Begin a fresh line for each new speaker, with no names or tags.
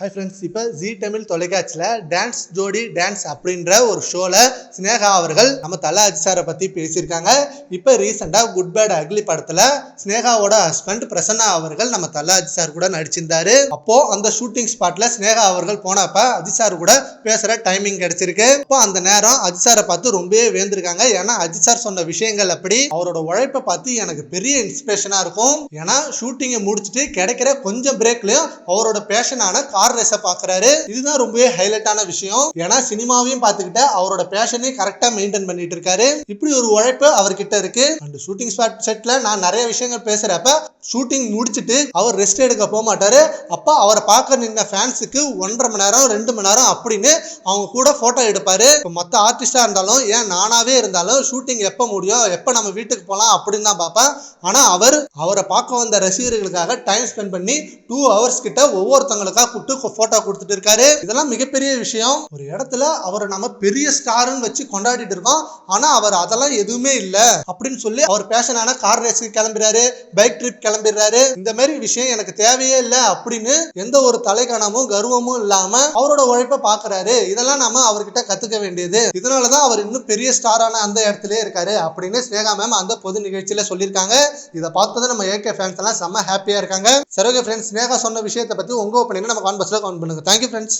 Hi friends இப்போ Zee Tamil தொலைக்காட்சியில் dance ஜோடி டான்ஸ் அப்படின்ற ஒரு ஷோவில் ஸ்னேகா அவர்கள் நம்ம தல அஜிசாரை பற்றி பேசியிருக்காங்க. இப்போ ரீசெண்டாக குட் பேட் அக்லி படத்தில் ஸ்னேகாவோட ஹஸ்பண்ட் பிரசன்னா அவர்கள் நம்ம தல அஜிசார் கூட நடிச்சிருந்தாரு. அப்போ அந்த ஷூட்டிங் ஸ்பாட்ல ஸ்னேகா அவர்கள் போனப்ப அஜிசார் கூட பேசுகிற டைமிங் கிடைச்சிருக்கு. இப்போ அந்த நேரம் அஜிசாரை பார்த்து ரொம்பவே வேந்திருக்காங்க ஏன்னா அஜிசார் சொன்ன விஷயங்கள் அப்படி அவரோட உழைப்பை பார்த்து எனக்கு பெரிய இன்ஸ்பிரேஷனாக இருக்கும். ஏன்னா ஷூட்டிங்கை முடிச்சுட்டு கிடைக்கிற கொஞ்சம் பிரேக்லையும் அவரோட பேஷனான கார் ரேஸை பாக்குறாரு. இதுதான் ரொம்பவே ஹைலைட்டான விஷயம். ஏன்னா சினிமாவையும் பார்த்துக்கிட்ட அவரோட பேஷனையும் கரெக்டாக மெயின்டைன் பண்ணிட்டு இருக்காரு இப்படி ஒரு உழைப்பு அவர்கிட்ட இருக்கு. அண்ட் ஷூட்டிங் ஸ்பாட் செட்ல நான் நிறைய விஷயங்கள் பேசுறப்ப ஷூட்டிங் முடிச்சுட்டு அவர் ரெஸ்ட் எடுக்க போக மாட்டாரு. அப்ப அவரை பார்க்க நின்ன ஃபேன்ஸுக்கு ஒன்றரை மணி நேரம் ரெண்டு மணி நேரம் அப்படின்னு அவங்க கூட போட்டோ எடுப்பாரு. இப்போ மற்ற ஆர்டிஸ்டா இருந்தாலும் ஏன் நானாவே இருந்தாலும் ஷூட்டிங் எப்போ முடியும் எப்போ நம்ம வீட்டுக்கு போகலாம் அப்படின்னு தான் பார்ப்பேன் ஆனால் அவர் அவரை பார்க்க வந்த ரசிகர்களுக்காக டைம் ஸ்பெண்ட் பண்ணி டூ ஹவர்ஸ் கிட்ட ஒவ்வொருத்தங்களுக்காக கூப்பிட்டு போட்டோ கொடுத்துட்டு இருக்காரு. இதெல்லாம் மிகப்பெரிய விஷயம். ஒரு இடத்துல அவரை நம்ம பெரிய ஸ்டார்னு வச்சு கொண்டாடிட்டு இருக்கோம். ஆனா அவர் அதெல்லாம் எதுவுமே இல்ல. அப்படின்னு சொல்லி அவர் பேஷனான கார் ரேஸுக்கு கிளம்புறாரு. பைக் ட்ரிப் கிளம்பிடுறாரு. இந்த மாதிரி விஷயம் எனக்கு தேவையே இல்லை அப்படின்னு எந்த ஒரு தலைக்கணமும் கர்வமும் இல்லாம அவரோட உழைப்பை பாக்குறாரு இதெல்லாம் நாம அவர்கிட்ட கத்துக்க வேண்டியது. இதனாலதான் அவர் இன்னும் பெரிய ஸ்டாரான அந்த இடத்துலயே இருக்காரு அப்படின்னு ஸ்னேகா மேம் அந்த பொது நிகழ்ச்சியில சொல்லியிருக்காங்க. இதை பார்த்தது நம்ம ஏகே ஃபேன்ஸ் எல்லாம் செம்ம ஹாப்பியா இருக்காங்க. சரோகே ஃப்ரெண்ட்ஸ் ஸ்னேகா சொன்ன விஷயத்தை பத்தி உங்க ஒப்பீனியன் நம்ம கான்பஸ்ல கவுண்ட் பண்ணுங்கள் தேங்க்யூ ஃப்ரெண்ட்ஸ்